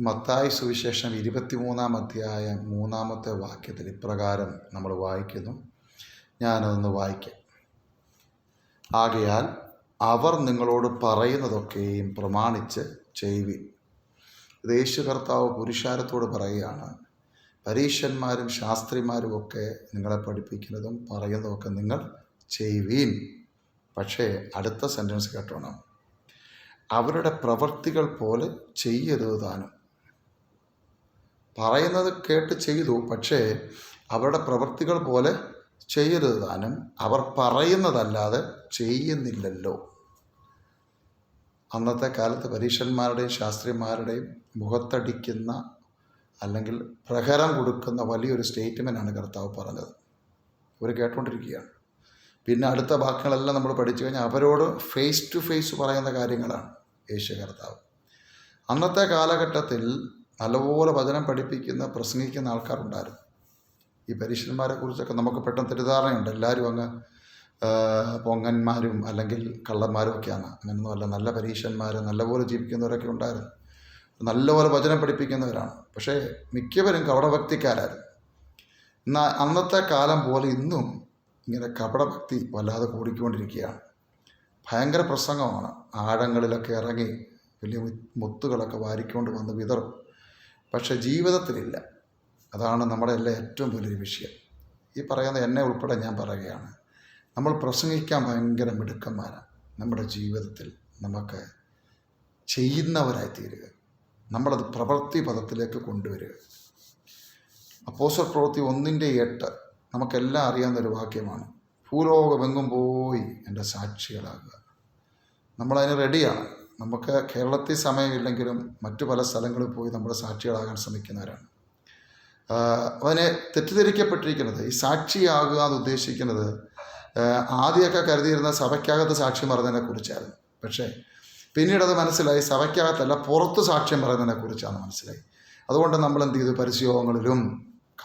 മത്തായി സുവിശേഷം ഇരുപത്തിമൂന്നാം അധ്യായം മൂന്നാമത്തെ വാക്യത്തിൽ ഇപ്രകാരം നമ്മൾ വായിക്കുന്നു. ഞാനതൊന്ന് വായിക്കാം. ആകയാൽ അവർ നിങ്ങളോട് പറയുന്നതൊക്കെയും പ്രമാണിച്ച് ചെയ്വി യേശു കർത്താവ് പുരുഷാരത്തോട് പറയുകയാണ്. പരീക്ഷന്മാരും ശാസ്ത്രിമാരും ഒക്കെ നിങ്ങളെ പഠിപ്പിക്കുന്നതും പറയുന്നതൊക്കെ നിങ്ങൾ ചെയ്യുവീൻ. പക്ഷേ അടുത്ത സെന്റൻസ് കേട്ടോണം. അവരുടെ പ്രവൃത്തികൾ പോലെ ചെയ്യരുത് താനും. പറയുന്നത് കേട്ട് ചെയ്തു പക്ഷേ അവരുടെ പ്രവൃത്തികൾ പോലെ ചെയ്യരുത് താനും. അവർ പറയുന്നതല്ലാതെ ചെയ്യുന്നില്ലല്ലോ. അന്നത്തെ കാലത്ത് പരീക്ഷന്മാരുടെയും ശാസ്ത്രിമാരുടെയും മുഖത്തടിക്കുന്ന അല്ലെങ്കിൽ പ്രഹരം കൊടുക്കുന്ന വലിയൊരു സ്റ്റേറ്റ്മെന്റാണ് കർത്താവ് പറഞ്ഞത്. അവർ കേട്ടുകൊണ്ടിരിക്കുകയാണ് പിന്നെ അടുത്ത വാക്കുകളെല്ലാം നമ്മൾ പഠിച്ചു കഴിഞ്ഞാൽ അവരോട് ഫേസ് ടു ഫേസ് പറയുന്ന കാര്യങ്ങളാണ് യേശു കർത്താവ്. അന്നത്തെ കാലഘട്ടത്തിൽ നല്ലപോലെ വചനം പഠിപ്പിക്കുന്ന പ്രസംഗിക്കുന്ന ആൾക്കാരുണ്ടായിരുന്നു. ഈ പരീക്ഷന്മാരെ കുറിച്ചൊക്കെ നമുക്ക് പെട്ടെന്ന് തെറ്റിദ്ധാരണയുണ്ട്. എല്ലാവരും അങ്ങ് പൊങ്ങന്മാരും അല്ലെങ്കിൽ കള്ളന്മാരും ഒക്കെയാണ്. അങ്ങനെയൊന്നുമല്ല നല്ല പരീക്ഷന്മാർ നല്ലപോലെ ജീവിക്കുന്നവരൊക്കെ ഉണ്ടായിരുന്നു. നല്ലപോലെ വചനം പഠിപ്പിക്കുന്നവരാണ്. പക്ഷേ മിക്കവരും കപടഭക്തിക്കാരായിരുന്നു. എന്നാൽ അന്നത്തെ കാലം പോലെ ഇന്നും ഇങ്ങനെ കപടഭക്തി വല്ലാതെ കൂടിക്കൊണ്ടിരിക്കുകയാണ്. ഭയങ്കര പ്രസംഗമാണ്. ആഴങ്ങളിലൊക്കെ ഇറങ്ങി വലിയ മുത്തുകളൊക്കെ വാരിക്കൊണ്ട് വന്ന് വിതറും. പക്ഷെ ജീവിതത്തിലില്ല. അതാണ് നമ്മുടെ എല്ലാം ഏറ്റവും വലിയൊരു വിഷയം. ഈ പറയുന്ന എന്നെ ഉൾപ്പെടെ ഞാൻ പറയുകയാണ് നമ്മൾ പ്രസംഗിക്കാൻ ഭയങ്കര മിടുക്കന്മാരാണ് നമ്മുടെ ജീവിതത്തിൽ നമുക്ക് ചെയ്യുന്നവരായി തീരുക നമ്മളത് പ്രവൃത്തി പദത്തിലേക്ക് കൊണ്ടുവരിക. അപ്പോസർ പ്രവൃത്തി ഒന്നിന്റെ എട്ട് നമുക്കെല്ലാം അറിയാവുന്ന ഒരു വാക്യമാണ് ഭൂലോകമെങ്ങും പോയി എന്റെ സാക്ഷികളാകുക. നമ്മളതിന് റെഡിയാണ് നമുക്ക് കേരളത്തിൽ സമയമില്ലെങ്കിലും മറ്റു പല സ്ഥലങ്ങളിൽ പോയി നമ്മുടെ സാക്ഷികളാകാൻ ശ്രമിക്കുന്നവരാണ്. അതിനെ തെറ്റിദ്ധരിക്കപ്പെട്ടിരിക്കുന്നത് ഈ സാക്ഷിയാകുക എന്ന് ഉദ്ദേശിക്കുന്നത് ആദ്യമൊക്കെ കരുതിയിരുന്ന സഭയ്ക്കകത്ത് സാക്ഷ്യം പറയുന്നതിനെ കുറിച്ചായിരുന്നു. പക്ഷേ പിന്നീട് അത് മനസ്സിലായി സഭയ്ക്കകത്തല്ല പുറത്ത് സാക്ഷ്യം പറയുന്നതിനെ കുറിച്ചാണ് മനസ്സിലായി. അതുകൊണ്ട് നമ്മൾ എന്ത് ചെയ്തു? പരിശയോഗങ്ങളിലും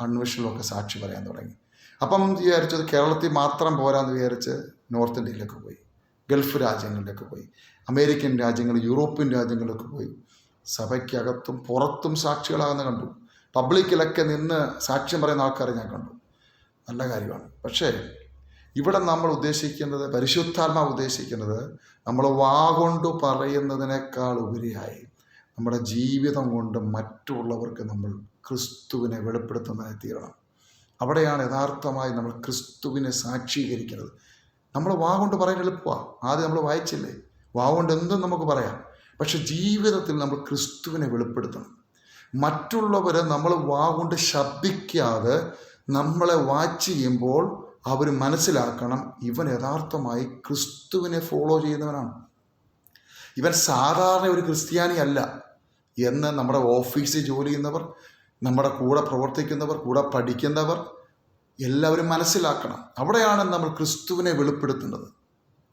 കൺവെൻഷനിലും ഒക്കെ സാക്ഷി പറയാൻ തുടങ്ങി. അപ്പം വിചാരിച്ചത് കേരളത്തിൽ മാത്രം പോരാന്ന് വിചാരിച്ച് നോർത്ത് ഇന്ത്യയിലൊക്കെ പോയി. ഗൾഫ് രാജ്യങ്ങളിലൊക്കെ പോയി. അമേരിക്കൻ രാജ്യങ്ങൾ യൂറോപ്യൻ രാജ്യങ്ങളിലൊക്കെ പോയി. സഭയ്ക്കകത്തും പുറത്തും സാക്ഷികളാകുന്ന കണ്ടു. പബ്ലിക്കിലൊക്കെ നിന്ന് സാക്ഷ്യം പറയുന്ന ആൾക്കാരെ ഞാൻ കണ്ടു. നല്ല കാര്യമാണ്. പക്ഷേ ഇവിടെ നമ്മൾ ഉദ്ദേശിക്കുന്നത് പരിശുദ്ധാത്മാവ് ഉദ്ദേശിക്കുന്നത് നമ്മൾ വാ കൊണ്ട് പറയുന്നതിനേക്കാൾ ഉപരിയായി നമ്മുടെ ജീവിതം കൊണ്ട് മറ്റുള്ളവർക്ക് നമ്മൾ ക്രിസ്തുവിനെ വെളിപ്പെടുത്തുന്നതായി തീരണം. അവിടെയാണ് യഥാർത്ഥമായി നമ്മൾ ക്രിസ്തുവിനെ സാക്ഷീകരിക്കുന്നത്. നമ്മൾ വാ കൊണ്ട് പറയാൻ എളുപ്പമാണ് ആദ്യം നമ്മൾ വായിച്ചില്ലേ? വാ കൊണ്ട് എന്തും നമുക്ക് പറയാം. പക്ഷെ ജീവിതത്തിൽ നമ്മൾ ക്രിസ്തുവിനെ വെളിപ്പെടുത്തണം. മറ്റുള്ളവരെ നമ്മൾ വാ കൊണ്ട് ശബ്ദിക്കാതെ നമ്മളെ വാച്ച് ചെയ്യുമ്പോൾ അവർ മനസ്സിലാക്കണം ഇവൻ യഥാർത്ഥമായി ക്രിസ്തുവിനെ ഫോളോ ചെയ്യുന്നവനാണ്. ഇവൻ സാധാരണ ഒരു ക്രിസ്ത്യാനി അല്ല. എന്ന് നമ്മുടെ ഓഫീസിൽ ജോലി ചെയ്യുന്നവർ നമ്മുടെ കൂടെ പ്രവർത്തിക്കുന്നവർ കൂടെ പഠിക്കുന്നവർ എല്ലാവരും മനസ്സിലാക്കണം. അവിടെയാണ് നമ്മൾ ക്രിസ്തുവിനെ വെളിപ്പെടുത്തേണ്ടത്.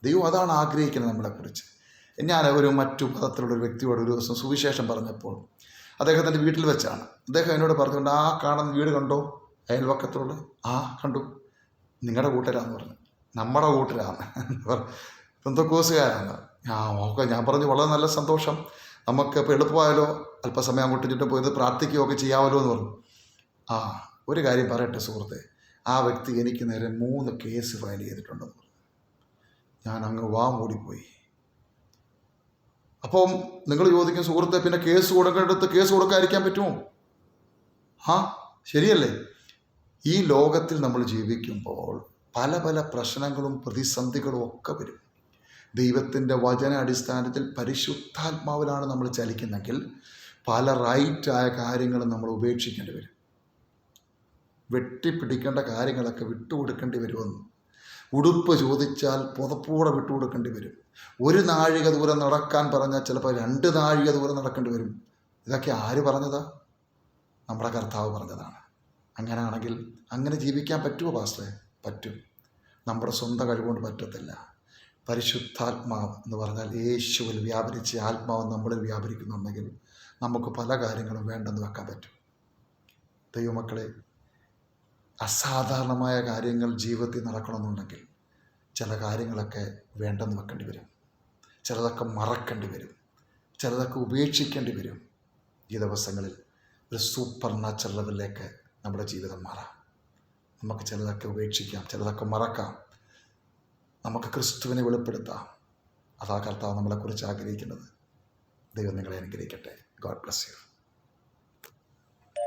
ദൈവം അതാണ് ആഗ്രഹിക്കുന്നത് നമ്മളെക്കുറിച്ച്. ഞാൻ ഒരു മറ്റു പദത്തിലുള്ള ഒരു വ്യക്തിയോട് ഒരു ദിവസം സുവിശേഷം പറഞ്ഞപ്പോൾ അദ്ദേഹത്തിന്റെ വീട്ടിൽ വെച്ചാണ്. അദ്ദേഹം എന്നോട് പറഞ്ഞുകൊണ്ട് ആ കാണുന്ന വീട് കണ്ടോ? അയൽവക്കത്തുള്ള ആ കണ്ടു. നിങ്ങളുടെ കൂട്ടരാന്ന് പറഞ്ഞു. നമ്മുടെ കൂട്ടരാന്ന്. ബന്ധക്കോസുകാരാണ് ആ ഓക്കെ ഞാൻ പറഞ്ഞു വളരെ നല്ല സന്തോഷം. നമുക്ക് ഇപ്പോൾ എളുപ്പമായാലോ അല്പസമയം അങ്ങോട്ടും ചുറ്റും പോയത് പ്രാർത്ഥിക്കുകയൊക്കെ ചെയ്യാമല്ലോ എന്ന് പറഞ്ഞു. ആ ഒരു കാര്യം പറയട്ടെ സുഹൃത്തെ. ആ വ്യക്തി എനിക്ക് നേരെ മൂന്ന് കേസ് ഫയൽ ചെയ്തിട്ടുണ്ടെന്ന് പറഞ്ഞു ഞാൻ അങ്ങ് വാ മൂടിപ്പോയി. അപ്പം നിങ്ങൾ ചോദിക്കും സുഹൃത്തെ പിന്നെ കേസ് കൊടുക്കേണ്ടത് കേസ് കൊടുക്കാതിരിക്കാൻ പറ്റുമോ? ആ ശരിയല്ലേ. ഈ ലോകത്തിൽ നമ്മൾ ജീവിക്കുമ്പോൾ പല പല പ്രശ്നങ്ങളും പ്രതിസന്ധികളും ഒക്കെ വരും. ദൈവത്തിന്റെ വചന അടിസ്ഥാനത്തിൽ പരിശുദ്ധാത്മാവിലാണ് നമ്മൾ ചലിക്കുന്നെങ്കിൽ പല റൈറ്റായ കാര്യങ്ങളും നമ്മൾ ഉപേക്ഷിക്കേണ്ടി വരും. വെട്ടിപ്പിടിക്കേണ്ട കാര്യങ്ങളൊക്കെ വിട്ടുകൊടുക്കേണ്ടി വരുമെന്ന്. ഉടുപ്പ് ചോദിച്ചാൽ പുതപ്പൂടെ വിട്ടുകൊടുക്കേണ്ടി വരും. ഒരു നാഴിക ദൂരം നടക്കാൻ പറഞ്ഞാൽ ചിലപ്പോൾ രണ്ട് നാഴിക ദൂരം നടക്കേണ്ടി വരും. ഇതൊക്കെ ആര് പറഞ്ഞതാ? നമ്മുടെ കർത്താവ് പറഞ്ഞതാണ്. അങ്ങനെയാണെങ്കിൽ അങ്ങനെ ജീവിക്കാൻ പറ്റുമോ പാസ്റ്ററെ? പറ്റും. നമ്മുടെ സ്വന്തം കഴിവുകൊണ്ട് പറ്റത്തില്ല. പരിശുദ്ധാത്മാവ് എന്ന് പറഞ്ഞാൽ യേശുവിൽ വ്യാപരിച്ച് ആത്മാവ് നമ്മളിൽ വ്യാപരിക്കുന്നുണ്ടെങ്കിൽ നമുക്ക് പല കാര്യങ്ങളും വേണ്ടെന്ന് വെക്കാൻ പറ്റും. ദൈവമക്കളെ അസാധാരണമായ കാര്യങ്ങൾ ജീവിതത്തിൽ നടക്കണമെന്നുണ്ടെങ്കിൽ ചില കാര്യങ്ങളൊക്കെ വേണ്ടെന്ന് വെക്കേണ്ടി വരും. ചിലതൊക്കെ മറക്കേണ്ടി വരും. ചിലതൊക്കെ ഉപേക്ഷിക്കേണ്ടി വരും. ഈ ദിവസങ്ങളിൽ ഒരു സൂപ്പർ ലെവലിലേക്ക് നമ്മുടെ ജീവിതം മാറാം. നമുക്ക് ചിലതൊക്കെ ഉപേക്ഷിക്കാം ചിലതൊക്കെ മറക്കാം. നമുക്ക് ക്രിസ്തുവിനെ വെളിപ്പെടുത്താം. അതാ കർത്താവ് നമ്മളെക്കുറിച്ച് ആഗ്രഹിക്കുന്നത്. ദൈവം നിങ്ങളെ അനുഗ്രഹിക്കട്ടെ. God bless you